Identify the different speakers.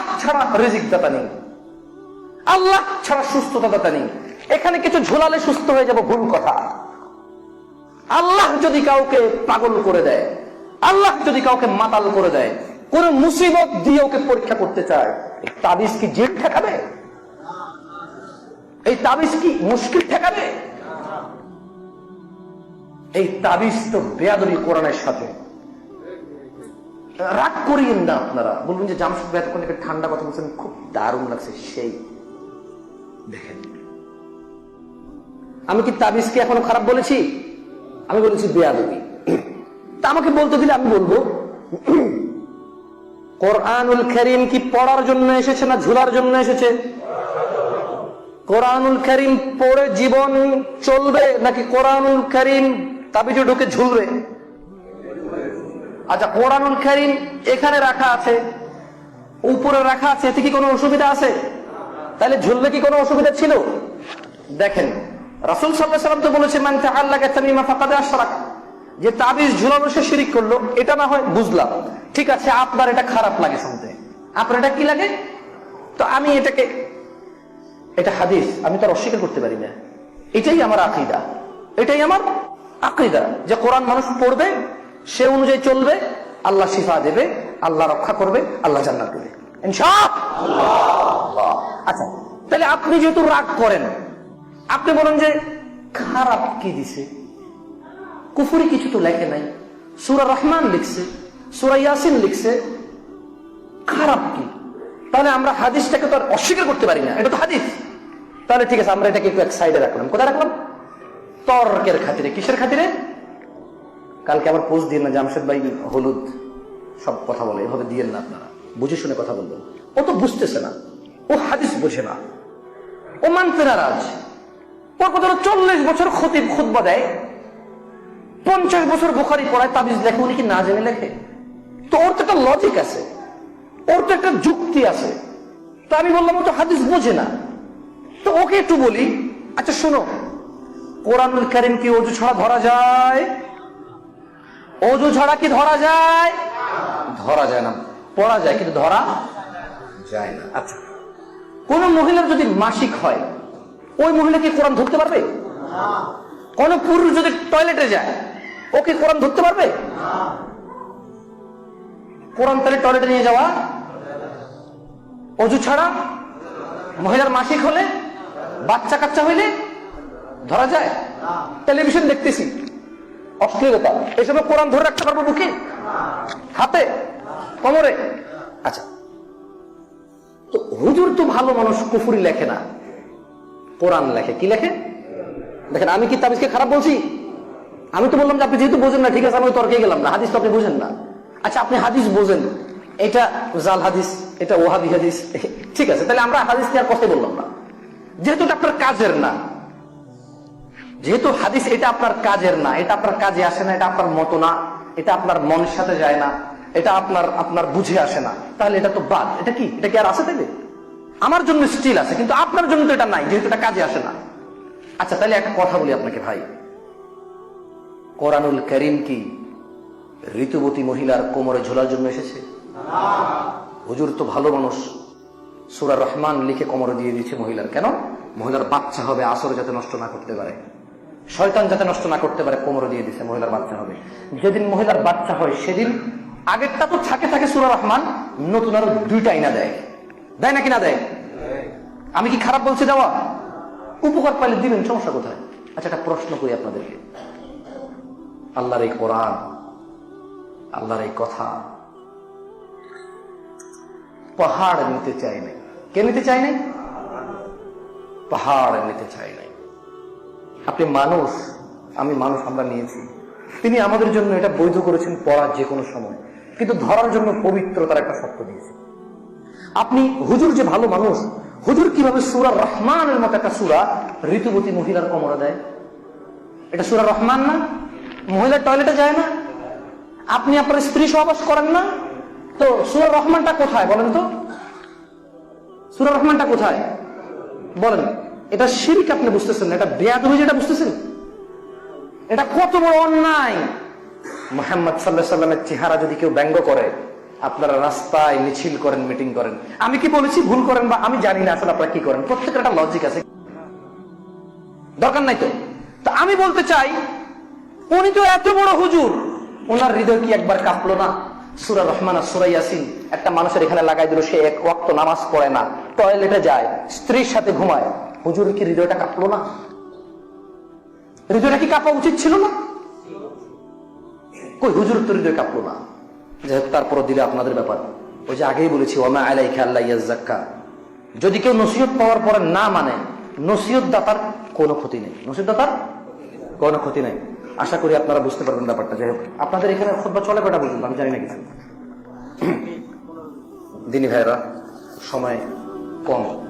Speaker 1: আল্লাহ ছাড়া রিজিক দাতা নেই। আল্লাহ ছাড়া সুস্থতা দাতা নেই। এখানে কিছু ঝোলালে সুস্থ হয়ে যাব ভুল কথা। আল্লাহ যদি কাউকে পাগল করে দেয়, আল্লাহ যদি কাউকে মাতাল করে দেয়, কোন মুসিবত দিয়ে ওকে পরীক্ষা করতে চায়, তাবিজ কি জেল ঠেকাবে? এই তাবিজ কি মুশকিল ঠেকাবে? এই তাবিজ তো বেয়াদবি কোরআনের সাথে। রাগ করিয়েন না আপনারা। বলবেন যে জামশেদ ভাই এতক্ষণ একটা ঠান্ডা কথা বলছেন, খুব দারুণ লাগছে সেই। দেখেন। আমি কি তাবিজকে এখনও খারাপ বলেছি? আমি বলেছি বেয়াদবি। তা আমাকে বলতে দিলে আমি বলব। কোরআনুল করিম কি পড়ার জন্য এসেছে না ঝুলার জন্য এসেছে? কোরআনুল করিম পড়ে জীবন চলবে নাকি কোরআনুল করিম তাবিজে ঢুকে ঝুলবে? আচ্ছা কোরআনুল করিম এখানে রাখা আছে, উপরে রাখা আছে, এতে কি কোনো অসুবিধা আছে? তাহলে ঝুললে কি কোনো অসুবিধা ছিল? দেখেন, রাসুল সাল্লাহ তো বলেছে মানতে আল্লাহ তামিমা ফাঁকাদে আশরাক। যে তাবিজ ঝুলানো সে শিরিক করল, এটা না হয় বুঝলাম। ঠিক আছে, আপনার এটা খারাপ লাগে শুনতে। আপনার এটা কি লাগে? তো আমি এটাকে, এটা হাদিস, আমি তো আর অস্বীকার করতে পারি না। এটাই আমার আকিদা। এটাই আমার আকিদা যে কোরআন মানুষ পড়বে সে অনুযায়ী চলবে, আল্লাহ শিফা দেবে, আল্লাহ রক্ষা করবে, আল্লাহ জান্নাত দেবে। আচ্ছা তাহলে আপনি যেহেতু রাগ করেন, আপনি বলেন যে, খারাপ কি দিছে? কুফুরি কিছু তো লেখে নাই। সুরা রহমান লিখছে, সুরা ইয়াসিন লিখছে, খারাপ কি? তাহলে আমরা হাদিসটাকে তো আর অস্বীকার করতে পারি না, এটা তো হাদিস। তাহলে ঠিক আছে, আমরা এটাকে একটু এক সাইডে রাখলাম। কোথায় রাখলাম? তর্কের খাতিরে। কিসের খাতিরে? কালকে আবার পোস্ট দিয়ে না জামশেদ ভাই হলুদ সব কথা বলে, এভাবে দিয়েন না আপনারা। বুঝে শুনে কথা বলবেন। ও তো বুঝতেছে না। ও হাদিস বোঝে না। ও মানতে নারাজ। ওর কথা চল্লিশ বছর খতিব খুতবা দেয়। পঞ্চাশ বছর বোখারি পড়ায় তাবিজ লেখে, উনি কি না জেনে লেখে? তো ওর তো একটা লজিক আছে। ওর তো একটা যুক্তি আছে। তো আমি বললাম, ও তো হাদিস বোঝে না। তো ওকে একটু বলি আচ্ছা শোনো, কোরআনুল কারিম কি অজু ছাড়া ধরা যায়? অজু ছাড়া কি ধরা যায়? ধরা যায় না। পড়া যায় কিন্তু ধরা যায় না। আচ্ছা। কোন মহিলার যদি মাসিক হয় ওই মহিলা কি কোরআন ধরতে পারবে? কোন পুরুষ যদি টয়লেটে যায় ও কি কোরআন ধরতে পারবে? কোরআন তাহলে টয়লেটে নিয়ে যাওয়া? অজু ছাড়া মহিলার মাসিক হলে বাচ্চা কাচ্চা হইলে ধরা যায়? টেলিভিশন দেখতেছি। অশ্লীলতা এসব কোরআন ধরে রাখতে পারব বুকে? হাতে? কোমরে? আচ্ছা। তো হুজুর তো ভালো মানুষ, কুফুরি লেখে না। কোরআন লেখে। কি লেখে? দেখেন, আমি কি তাবিজকে খারাপ বলছি? আমি তো বললাম যে আপনি যেহেতু বোঝেন না, ঠিক আছে, আমি তর্কে গেলাম না। হাদিস তো আপনি বোঝেন না। আচ্ছা আপনি হাদিস বোঝেন। এটা জাল হাদিস, এটা ওহাবি হাদিস। ঠিক আছে, তাহলে আমরা হাদিস নিয়ে আর কথাই বললাম না। যেহেতু এটা আপনার কাজের না যেহেতু হাদিস এটা আপনার কাজের না, এটা আপনার কাজে আসে না, এটা আপনার মতো না, এটা আপনার মনের সাথে যায় না, এটা আপনার আপনার বুঝে আসে না, তাহলে এটা তো বাদ। এটা কি? এটা কি আর আছে তাইলে? আমার জন্য স্টিল আছে, কিন্তু আপনার জন্য তো এটা নাই, যেহেতু এটা কাজে আসে না। আচ্ছা তাহলে একটা কথা বলি আপনাকে ভাই। কোরআনুল করিম কি ঋতুবতী মহিলার কোমরে ঝোলার জন্য এসেছে? হুজুর তো ভালো মানুষ। সুরা রহমান লিখে কোমরে দিয়ে দিয়েছে মহিলার। কেন? মহিলার বাচ্চা হবে, আসর যাতে নষ্ট না করতে পারে। শয়তান যাতে নষ্ট না করতে পারে, কোমরে দিয়ে দিছে, মহিলার বাচ্চা হবে। যেদিন মহিলার বাচ্চা হয়, সেদিন আগেরটা তো থাকে থাকে সুরা রহমান, নতুন আরও দুইটা আইনা দেয়। দেয় নাকি না দেয়? আমি কি খারাপ বলছি দেওয়া? উপকার পাইলে দিবেন, সমস্যা কোথায়? আচ্ছা একটা প্রশ্ন করি আপনাদেরকে। আল্লাহর এই কোরআন, আল্লাহর এই কথা পাহাড় নিতে চাই নাই। কে নিতে চাই নাই? পাহাড় নিতে চাই নাই। আপনি মানুষ, আমি মানুষ, আমরা নিয়েছি। তিনি আমাদের জন্য এটা বৈধ করেছেন পড়ার যে কোনো সময়। কিন্তু ধরার জন্য পবিত্রতার একটা শর্ত দিয়েছে। আপনি হুজুর যে ভালো মানুষ, হুজুর কীভাবে সুরা রহমানের মতো একটা সুরা ঋতুবতী মহিলার কোমরে দেয়? এটা সুরা রহমান না? মহিলার টয়লেটে যায় না? আপনি আপনার স্ত্রী সহবাস করেন না? তো সুরা রহমানটা কোথায় বলেন তো? সুরা রহমানটা কোথায়? বলেন। এটা শিরিক আপনি বুঝতেছেন না, এটা বেয়াদ হয়ে যেটা বুঝতেছেন? এটা কত বড় অন্যায়! মোহাম্মদ সাল্লাহ সাল্লামের চেহারা যদি কেউ ব্যঙ্গ করে, আপনারা রাস্তায় মিছিল করেন, মিটিং করেন। আমি কি বলেছি, ভুল করেন বা আমি জানি না আসলে আপনারা কি করেন, প্রত্যেকের একটা লজিক আছে। দরকার নাই তো। তা আমি বলতে চাই, উনি তো এত বড় হুজুর ওনার হৃদয় কি একবার কাঁপলো না? সুরা রহমান আর সুরা ইয়াসিন, একটা মানুষের এখানে লাগাই দিল, সে এক ওয়াক্ত নামাজ পড়ে না টয়লেটে যায়, স্ত্রীর সাথে ঘুমায়। হুজুর কি হৃদয়টা কাঁপলো না? হৃদয়টা কি কাঁপা উচিত ছিল না? কই হুজুর তো হৃদয় কাঁপলো না? যাই হোক তারপরও দিলে আপনাদের ব্যাপার। ওই যে আগেই বলেছি ওমা আলাই খেয়াল্লা ইয়াজ্জাক্কা যদি কেউ নসিহত পাওয়ার পরে না মানে নসিহত দাতার কোনো ক্ষতি নেই। নসিহত দাতার কোনো ক্ষতি নেই। আশা করি আপনারা বুঝতে পারবেন ব্যাপারটা। যাই হোক, আপনাদের এখানে খুব চলে কটা পর্যন্ত? আমি জানি না কিছু। দিনী ভাইরা সময় কম।